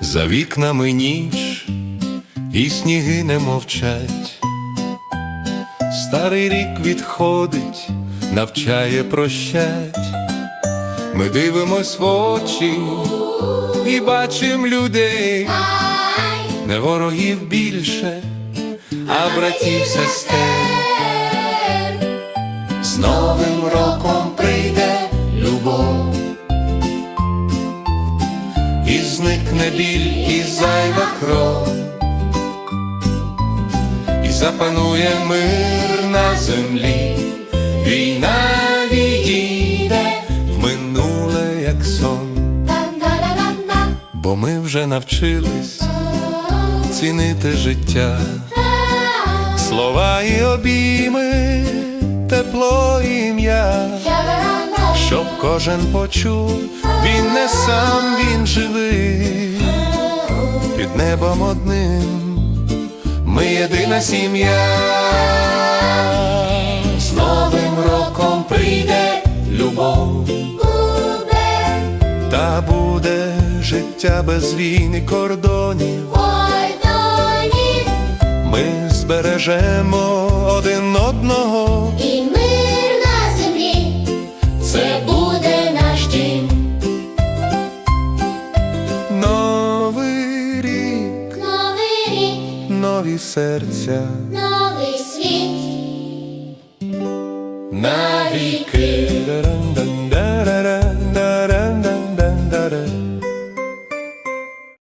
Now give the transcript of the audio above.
За вікнами ніч і сніги не мовчать. Старий рік відходить, навчає прощать. Ми дивимось в очі і бачим людей, не ворогів більше, а братів сестер. З Новим роком прийде любов, і зникне біль, і зайва кров, і запанує мир на землі, війна відійде в минуле, як сон, бо ми вже навчились цінити життя, слова і обійми, тепло ім'я. Щоб кожен почув, він не сам, він живий, під небом одним, ми єдина сім'я, з Новим роком прийде любов, та буде життя без війн і кордонів. Збережемо один одного. І мир на землі, це буде наш дім. Новий рік, Новий рік, нові серця. новий світ. навіки.